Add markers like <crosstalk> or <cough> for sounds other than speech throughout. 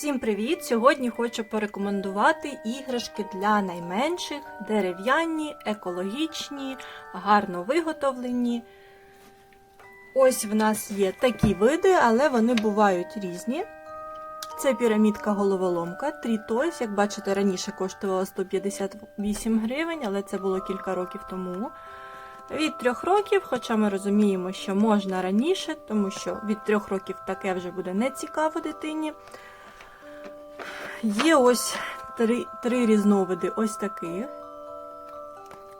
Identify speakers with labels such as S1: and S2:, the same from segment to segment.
S1: Всім привіт! Сьогодні хочу порекомендувати іграшки для найменших, дерев'яні, екологічні, гарно виготовлені. Ось в нас є такі види, але вони бувають різні. Це пірамідка головоломка Toys. Як бачите, раніше коштувала 158 гривень, але це було кілька років тому. Від трьох років, хоча ми розуміємо, що можна раніше, тому що від трьох років таке вже буде не цікаво дитині. Є ось три, три різновиди ось таких.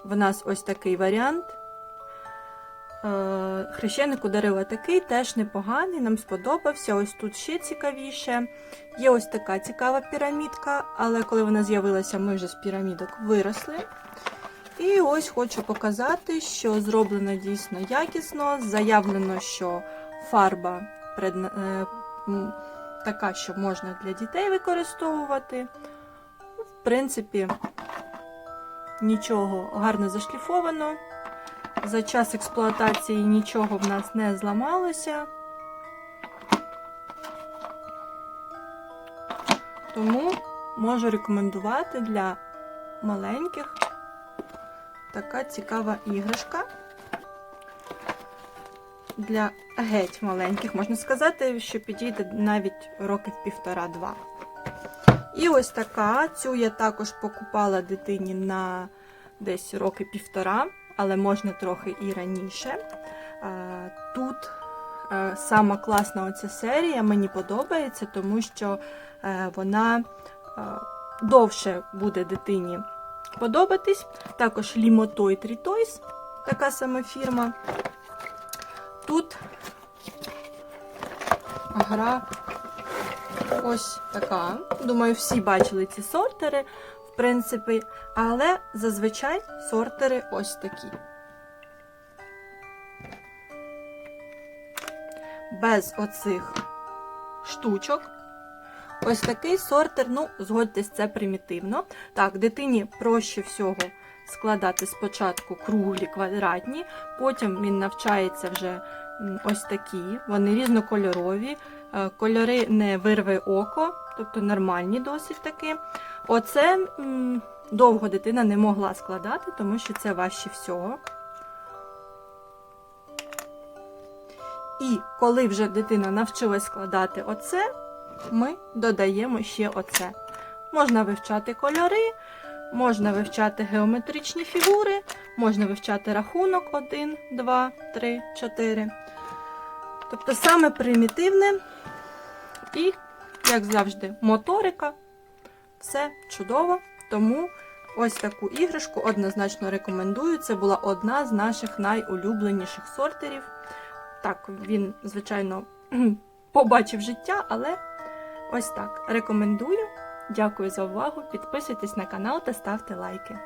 S1: В нас ось такий варіант. Е, Хрещеник ударила такий, теж непоганий, нам сподобався. Ось тут ще цікавіше. Є ось така цікава пірамідка, але коли вона з'явилася, ми вже з пірамідок виросли. І ось хочу показати, що зроблено дійсно якісно. Заявлено, що фарба е, така, що можна для дітей використовувати. В принципі, нічого гарно зашліфовано. За час експлуатації нічого в нас не зламалося. Тому можу рекомендувати для маленьких така цікава іграшка. Для геть маленьких, можна сказати, що підійде навіть років півтора-два. І ось така. Цю я також покупала дитині на десь роки півтора, але можна трохи і раніше. Тут сама класна оця серія, мені подобається, тому що е, вона е, довше буде дитині подобатись. Також Limotoy Toys, така сама фірма. Тут гра ось така. Думаю, всі бачили ці сортери, в принципі, але зазвичай сортери ось такі. Без оцих штучок. Ось такий сортер, ну, згодьтесь, це примітивно. Так, дитині проще всього складати спочатку круглі квадратні, потім він навчається вже ось такі, вони різнокольорові, е, кольори не вирве око, тобто нормальні досить таки. Оце довго дитина не могла складати, тому що це важче всього. І коли вже дитина навчилась складати оце, ми додаємо ще оце. Можна вивчати кольори, можна вивчати геометричні фігури, можна вивчати рахунок 1, 2, 3, 4. Тобто саме примітивне і, як завжди, моторика. Все чудово. Тому ось таку іграшку однозначно рекомендую. Це була одна з наших найулюбленіших сортерів. Так, він, звичайно, <clears throat> побачив життя, але ось так. Рекомендую. Дякую за увагу. Підписуйтесь на канал та ставте лайки.